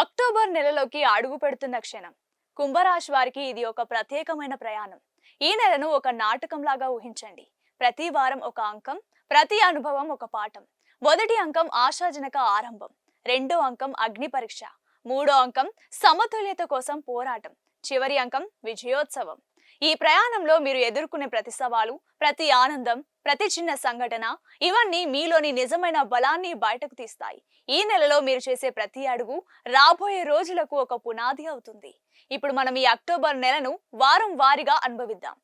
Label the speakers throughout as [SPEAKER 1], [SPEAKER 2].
[SPEAKER 1] October నెలలోకి అడుగు పెడుతున్న క్షణం. కుంభరాశి వారికి ఇది ఒక ప్రత్యేకమైన ప్రయాణం. ఈ నెలను ఒక నాటకంలాగా ఊహించండి. ప్రతి వారం ఒక అంకం ప్రతి అనుభవం ఒక పాఠం. మొదటి అంకం ఆశాజనక ఆరంభం రెండో అంకం అగ్ని పరీక్ష మూడో అంకం సమతుల్యత కోసం పోరాటం చివరి అంకం విజయోత్సవం. ఈ ప్రయాణంలో మీరు ఎదుర్కొనే ప్రతి సవాలు ప్రతి ఆనందం ప్రతి చిన్న సంఘటన ఇవన్నీ మీలోని నిజమైన బలాన్ని బయటకు తీస్తాయి. ఈ నెలలో మీరు చేసే ప్రతి అడుగు రాబోయే రోజులకు ఒక పునాది అవుతుంది. ఇప్పుడు మనం ఈ అక్టోబర్ నెలను వారం వారిగా అనుభవిద్దాం.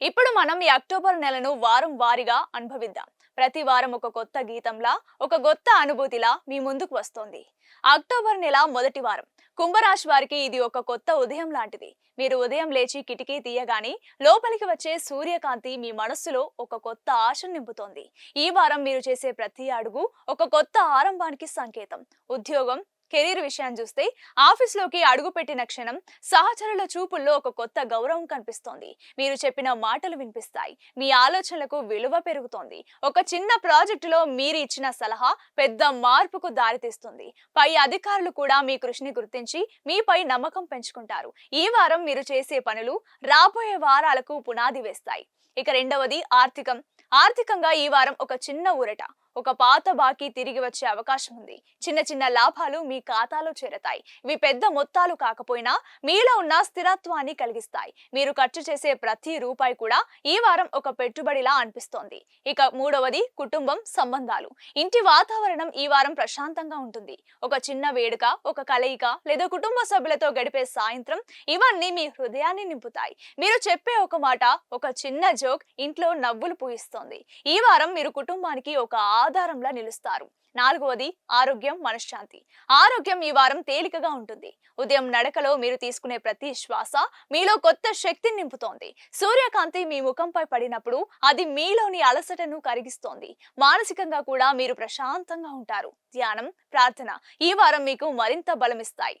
[SPEAKER 1] ఇప్పుడు మనం ఈ అక్టోబర్ నెలను వారం వారిగా అనుభవిద్దాం. ప్రతి వారం ఒక కొత్త గీతంలా ఒక కొత్త అనుభూతిలా మీ ముందుకు వస్తోంది. అక్టోబర్ నెల మొదటి వారం. కుంభరాశి వారికి ఇది ఒక కొత్త ఉదయం లాంటిది. మీరు ఉదయం లేచి కిటికీ తీయగానే లోపలికి వచ్చే సూర్యకాంతి మీ మనస్సులో ఒక కొత్త ఆశను నింపుతోంది. ఈ వారం మీరు చేసే ప్రతి అడుగు ఒక కొత్త ఆరంభానికి సంకేతం. ఉద్యోగం కెరీర్ విషయాన్ని చూస్తే ఆఫీస్లోకి అడుగు పెట్టిన క్షణం సహచరుల చూపుల్లో ఒక కొత్త గౌరవం కనిపిస్తోంది. మీరు చెప్పిన మాటలు వినిపిస్తాయి. మీ ఆలోచనలకు విలువ పెరుగుతోంది. ఒక చిన్న ప్రాజెక్టులో మీరు ఇచ్చిన సలహా పెద్ద మార్పుకు దారితీస్తుంది. పై అధికారులు కూడా మీ కృషిని గుర్తించి మీపై నమ్మకం పెంచుకుంటారు. ఈ వారం మీరు చేసే పనులు రాబోయే వారాలకు పునాది వేస్తాయి. ఇక రెండవది ఆర్థికం. ఆర్థికంగా ఈ వారం ఒక చిన్న ఊరట. ఒక పాత బాకీ తిరిగి వచ్చే అవకాశం ఉంది. చిన్న చిన్న లాభాలు మీ ఖాతాలో చేరతాయి. ఇవి పెద్ద మొత్తాలు కాకపోయినా మీలో ఉన్న స్థిరత్వాన్ని కలిగిస్తాయి. మీరు ఖర్చు చేసే ప్రతి రూపాయి కూడా ఈ వారం ఒక పెట్టుబడిలా అనిపిస్తోంది. ఇక మూడవది కుటుంబం సంబంధాలు. ఇంటి వాతావరణం ఈ వారం ప్రశాంతంగా ఉంటుంది. ఒక చిన్న వేడుక ఒక కలయిక లేదా కుటుంబ సభ్యులతో గడిపే సాయంత్రం ఇవన్నీ మీ హృదయాన్ని నింపుతాయి. మీరు చెప్పే ఒక మాట ఒక చిన్న జోక్ ఇంట్లో నవ్వులు పూయిస్తోంది. ఈ వారం మీరు కుటుంబానికి ఒక ఆధారంలా నిలుస్తారు. నాలుగవది ఆరోగ్యం మనశ్శాంతి. ఆరోగ్యం ఈ వారం తేలికగా ఉంటుంది. ఉదయం నడకలో మీరు తీసుకునే ప్రతి శ్వాస మీలో కొత్త శక్తిని నింపుతోంది. సూర్యకాంతి మీ ముఖంపై పడినప్పుడు అది మీలోని అలసటను కరిగిస్తోంది. మానసికంగా కూడా మీరు ప్రశాంతంగా ఉంటారు. ధ్యానం ప్రార్థన ఈ వారం మీకు మరింత బలమిస్తాయి.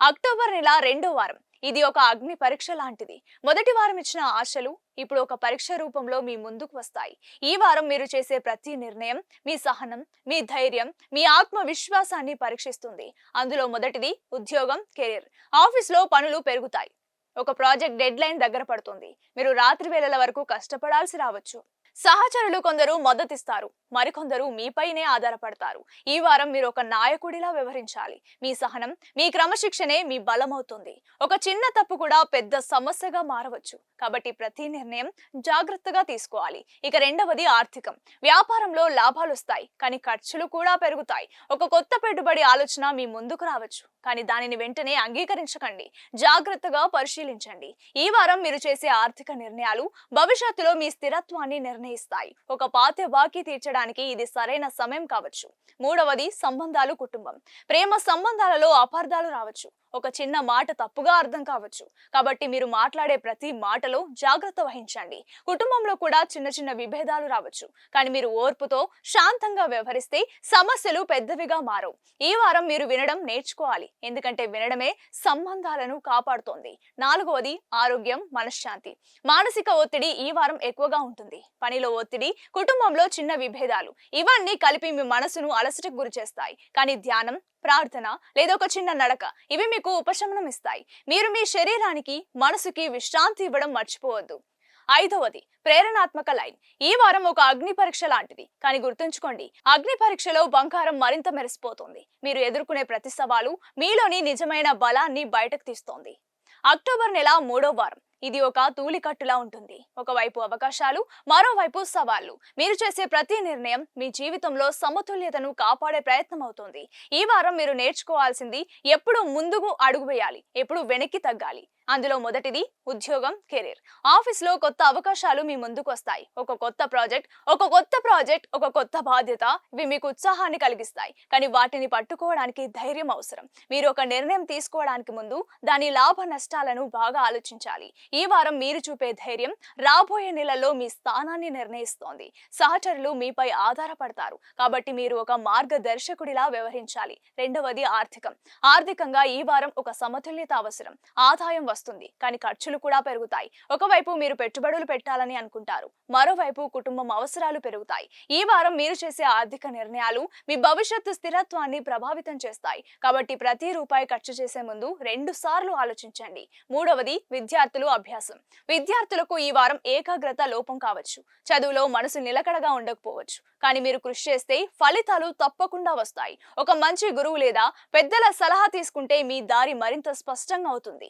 [SPEAKER 1] అక్టోబర్ నెల రెండో వారం. ఇది ఒక అగ్ని పరీక్ష లాంటిది. మొదటి వారం ఇచ్చిన ఆశలు ఇప్పుడు ఒక పరీక్ష రూపంలో మీ ముందుకు వస్తాయి. ఈ వారం మీరు చేసే ప్రతి నిర్ణయం మీ సహనం మీ ధైర్యం మీ ఆత్మవిశ్వాసాన్ని పరీక్షిస్తుంది. అందులో మొదటిది ఉద్యోగం కెరీర్. ఆఫీస్లో పనులు పెరుగుతాయి. ఒక ప్రాజెక్ట్ డెడ్ లైన్ దగ్గర పడుతుంది. మీరు రాత్రి వేళల వరకు కష్టపడాల్సి రావచ్చు. సహచరులు కొందరు మద్దతిస్తారు. మరికొందరు మీపైనే ఆధారపడతారు. ఈ వారం మీరు ఒక నాయకుడిలా వ్యవహరించాలి. మీ సహనం మీ క్రమశిక్షణే మీ బలమవుతుంది. ఒక చిన్న తప్పు కూడా పెద్ద సమస్యగా మారవచ్చు. కాబట్టి ప్రతి నిర్ణయం జాగ్రత్తగా తీసుకోవాలి. ఇక రెండవది ఆర్థికం. వ్యాపారంలో లాభాలు వస్తాయి కానీ ఖర్చులు కూడా పెరుగుతాయి. ఒక కొత్త పెట్టుబడి ఆలోచన మీ ముందుకు రావచ్చు. కానీ దానిని వెంటనే అంగీకరించకండి. జాగ్రత్తగా పరిశీలించండి. ఈ వారం మీరు చేసే ఆర్థిక నిర్ణయాలు భవిష్యత్తులో మీ స్థిరత్వాన్ని నిర్ణయిస్తాయి. ఒక పాత బాకీ తీర్చడానికి ఇది సరైన సమయం కావచ్చు. మూడవది సంబంధాలు కుటుంబం. ప్రేమ సంబంధాలలో అపార్థాలు రావచ్చు. ఒక చిన్న మాట తప్పుగా అర్థం కావచ్చు. కాబట్టి మీరు మాట్లాడే ప్రతి మాటలో జాగ్రత్త వహించండి. కుటుంబంలో కూడా చిన్న చిన్న విభేదాలు రావచ్చు. కానీ మీరు ఓర్పుతో శాంతంగా వ్యవహరిస్తే సమస్యలు పెద్దవిగా మారవు. ఈ వారం మీరు వినడం నేర్చుకోవాలి. ఎందుకంటే వినడమే సంబంధాలను కాపాడుతోంది. నాలుగవది ఆరోగ్యం మనశ్శాంతి. మానసిక ఒత్తిడి ఈ వారం ఎక్కువగా ఉంటుంది. పనిలో ఒత్తిడి కుటుంబంలో చిన్న విభేదాలు ఇవన్నీ కలిపి మీ మనసును అలసటకు గురి చేస్తాయి. కానీ ధ్యానం ప్రార్థన లేదా ఒక చిన్న నడక ఇవి మీకు ఉపశమనం ఇస్తాయి. మీరు మీ శరీరానికి మనసుకి విశ్రాంతి ఇవ్వడం మర్చిపోవద్దు. ఐదవది ప్రేరణాత్మక లైన్. ఈ వారం ఒక అగ్ని పరీక్ష లాంటిది. కానీ గుర్తుంచుకోండి అగ్ని పరీక్షలో బంగారం మరింత మెరిసిపోతుంది. మీరు ఎదుర్కొనే ప్రతి సవాలు మీలోని నిజమైన బలాన్ని బయటకు తీస్తోంది. అక్టోబర్ నెల మూడో వారం. ఇది ఒక తూలికట్టులా ఉంటుంది. ఒకవైపు అవకాశాలు మరోవైపు సవాళ్ళు మీరు చేసే ప్రతి నిర్ణయం మీ జీవితంలో సమతుల్యతను కాపాడే ప్రయత్నం అవుతుంది. ఈ వారం మీరు నేర్చుకోవాల్సింది ఎప్పుడు ముందుకు అడుగు వేయాలి ఎప్పుడు వెనక్కి తగ్గాలి. అందులో మొదటిది ఉద్యోగం కెరీర్. ఆఫీస్లో కొత్త అవకాశాలు మీ ముందుకు వస్తాయి. ఒక కొత్త ప్రాజెక్ట్ ఒక కొత్త ప్రాజెక్ట్ ఒక కొత్త బాధ్యత ఇవి మీకు ఉత్సాహాన్ని కలిగిస్తాయి. కానీ వాటిని పట్టుకోవడానికి ధైర్యం అవసరం. మీరు ఒక నిర్ణయం తీసుకోవడానికి ముందు దాని లాభ నష్టాలను బాగా ఆలోచించాలి. ఈ వారం మీరు చూపే ధైర్యం రాబోయే నెలలో మీ స్థానాన్ని నిర్ణయిస్తోంది. సహచరులు మీపై ఆధారపడతారు. కాబట్టి మీరు ఒక మార్గదర్శకుడిలా వ్యవహరించాలి. రెండవది ఆర్థికం. ఆర్థికంగా ఈ వారం ఒక సమతుల్యత అవసరం. ఆదాయం వస్తుంది. కానీ ఖర్చులు కూడా పెరుగుతాయి. ఒకవైపు మీరు పెట్టుబడులు పెట్టాలని అనుకుంటారు. మరోవైపు కుటుంబం అవసరాలు పెరుగుతాయి. ఈ వారం మీరు చేసే ఆర్థిక నిర్ణయాలు మీ భవిష్యత్తు స్థిరత్వాన్ని ప్రభావితం చేస్తాయి. కాబట్టి ప్రతి రూపాయి ఖర్చు చేసే ముందు రెండు సార్లు ఆలోచించండి. మూడవది విద్యార్థులు అభ్యాసం. విద్యార్థులకు ఈ వారం ఏకాగ్రత లోపం కావచ్చు. చదువులో మనసు నిలకడగా ఉండకపోవచ్చు. కానీ మీరు కృషి చేస్తే ఫలితాలు తప్పకుండా వస్తాయి. ఒక మంచి గురువు లేదా పెద్దల సలహా తీసుకుంటే మీ దారి మరింత స్పష్టంగా అవుతుంది.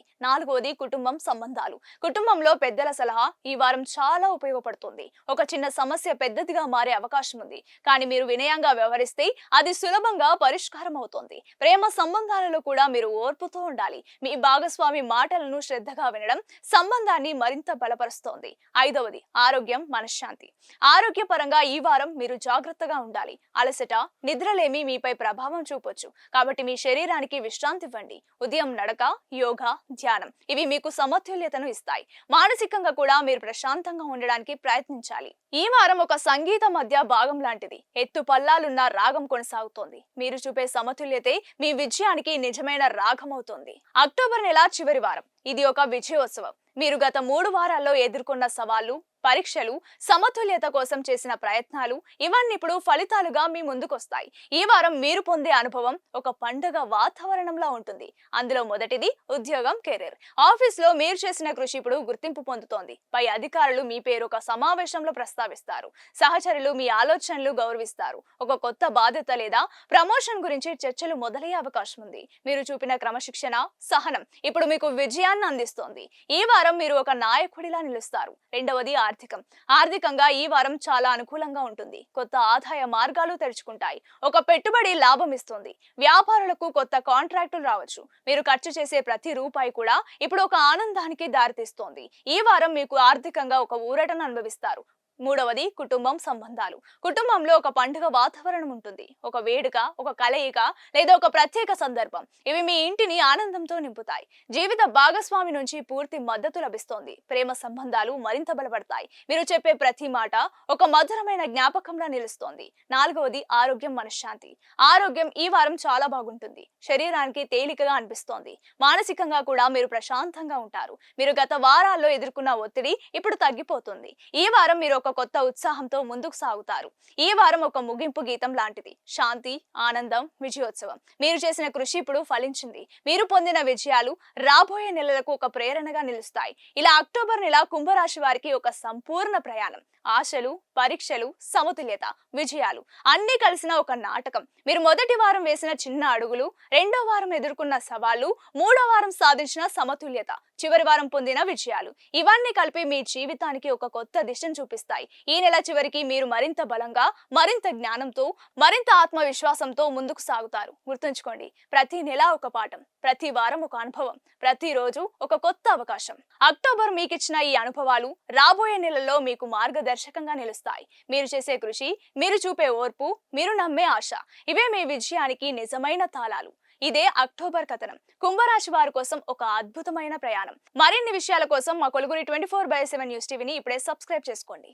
[SPEAKER 1] నాలుగవది కుటుంబం సంబంధాలు. కుటుంబంలో పెద్దల సలహా ఈ వారం చాలా ఉపయోగపడుతుంది. ఒక చిన్న సమస్య పెద్దదిగా మారే అవకాశం ఉంది. కానీ మీరు వినయంగా వ్యవహరిస్తే అది సులభంగా పరిష్కారం అవుతుంది. ప్రేమ సంబంధాలలో కూడా మీరు ఓర్పుతో ఉండాలి. మీ భాగస్వామి మాటలను శ్రద్ధగా వినడం సంబంధాన్ని మరింత బలపరుస్తోంది. ఐదవది ఆరోగ్యం మనశ్శాంతి. ఆరోగ్యపరంగా ఈ వారం మీరు జాగ్రత్తగా ఉండాలి. అలసట నిద్రలేమి మీపై ప్రభావం చూపొచ్చు. కాబట్టి మీ శరీరానికి విశ్రాంతి ఇవ్వండి ఉదయం నడక యోగా ధ్యానం. ఇవి మీకు సమతుల్యతను ఇస్తాయి. మానసికంగా కూడా మీరు ప్రశాంతంగా ఉండడానికి ప్రయత్నించాలి. ఈ వారం ఒక సంగీత మధ్య భాగం లాంటిది. ఎత్తు పల్లాలున్న రాగం కొనసాగుతోంది. మీరు చూపే సమతుల్యతే మీ విజయానికి నిజమైన రాగం అవుతుంది అక్టోబర్ నెల చివరి వారం. ఇది ఒక విజయోత్సవం. మీరు గత మూడు వారాల్లో ఎదుర్కొన్న సవాళ్ళు పరీక్షలు సమతుల్యత కోసం చేసిన ప్రయత్నాలు ఇవన్నీ ఇప్పుడు ఫలితాలుగా మీ ముందుకొస్తాయి. ఈ వారం మీరు పొందే అనుభవం ఒక పండుగ వాతావరణంలో ఉంటుంది. అందులో మొదటిది ఉద్యోగం కెరీర్. ఆఫీస్లో మీరు చేసిన కృషి ఇప్పుడు గుర్తింపు పొందుతోంది. పై అధికారులు మీ పేరు ఒక సమావేశంలో ప్రస్తావిస్తారు. సహచరులు మీ ఆలోచనలు గౌరవిస్తారు. ఒక కొత్త బాధ్యత లేదా ప్రమోషన్ గురించి చర్చలు మొదలయ్యే అవకాశం ఉంది. మీరు చూపిన క్రమశిక్షణ సహనం ఇప్పుడు మీకు విజయాన్ని అందిస్తోంది. ఈ వారం మీరు ఒక నాయకుడిలా నిలుస్తారు. రెండవది ఆర్థికం. ఆర్థికంగా ఈ వారం చాలా అనుకూలంగా ఉంటుంది. కొత్త ఆదాయ మార్గాలు తెరుచుకుంటాయి. ఒక పెట్టుబడి లాభం ఇస్తుంది. వ్యాపారులకు కొత్త కాంట్రాక్టులు రావచ్చు. మీరు ఖర్చు చేసే ప్రతి రూపాయి కూడా ఇప్పుడు ఒక ఆనందానికి దారితీస్తోంది. ఈ వారం మీకు ఆర్థికంగా ఒక ఊరటను అనుభవిస్తారు. మూడవది కుటుంబం సంబంధాలు. కుటుంబంలో ఒక పండుగ వాతావరణం ఉంటుంది. ఒక వేడుక ఒక కలయిక లేదా ఒక ప్రత్యేక సందర్భం. ఇవి మీ ఇంటిని ఆనందంతో నింపుతాయి. జీవిత భాగస్వామి నుంచి పూర్తి మద్దతు లభిస్తోంది. ప్రేమ సంబంధాలు మరింత బలపడతాయి. మీరు చెప్పే ప్రతి మాట ఒక మధురమైన జ్ఞాపకంలా నిలుస్తోంది. నాలుగవది ఆరోగ్యం మనశ్శాంతి. ఆరోగ్యం ఈ వారం చాలా బాగుంటుంది. శరీరానికి తేలికగా అనిపిస్తోంది. మానసికంగా కూడా మీరు ప్రశాంతంగా ఉంటారు. మీరు గత వారాల్లో ఎదుర్కొన్న ఒత్తిడి ఇప్పుడు తగ్గిపోతుంది. ఈ వారం మీరు ఒక కొత్త ఉత్సాహంతో ముందుకు సాగుతారు. ఈ వారం ఒక ముగింపు గీతం లాంటిది. శాంతి ఆనందం విజయోత్సవం. మీరు చేసిన కృషి ఇప్పుడు ఫలించింది. మీరు పొందిన విజయాలు రాబోయే నెలలకు ఒక ప్రేరణగా నిలుస్తాయి. ఇలా అక్టోబర్ నెల కుంభరాశి వారికి ఒక సంపూర్ణ ప్రయాణం. ఆశలు పరీక్షలు సమతుల్యత విజయాలు అన్ని కలిసిన ఒక నాటకం. మీరు మొదటి వారం వేసిన చిన్న అడుగులు రెండో వారం ఎదుర్కొన్న సవాళ్ళు మూడో వారం సాధించిన సమతుల్యత చివరి వారం పొందిన విజయాలు. ఇవన్నీ కలిపి మీ జీవితానికి ఒక కొత్త దిశను చూపిస్తాయి. ఈ నెల చివరికి మీరు మరింత బలంగా మరింత జ్ఞానంతో మరింత ఆత్మవిశ్వాసంతో ముందుకు సాగుతారు. గుర్తుంచుకోండి ప్రతి నెల ఒక పాఠం ప్రతి వారం ఒక అనుభవం ప్రతిరోజు ఒక కొత్త అవకాశం. అక్టోబర్ మీకు ఇచ్చిన ఈ అనుభవాలు రాబోయే నెలల్లో మీకు మార్గదర్శకంగా నిలుస్తాయి. మీరు చేసే కృషి మీరు చూపే ఓర్పు మీరు నమ్మే ఆశ ఇవే మీ విజయానికి నిజమైన తాళాలు. ఇదే అక్టోబర్ కథనం. కుంభరాశి వారి కోసం ఒక అద్భుతమైన ప్రయాణం. మరిన్ని విషయాల కోసం మా కొలుగురి twenty four by seven news టీవీని ఇప్పుడే సబ్స్క్రైబ్ చేసుకోండి.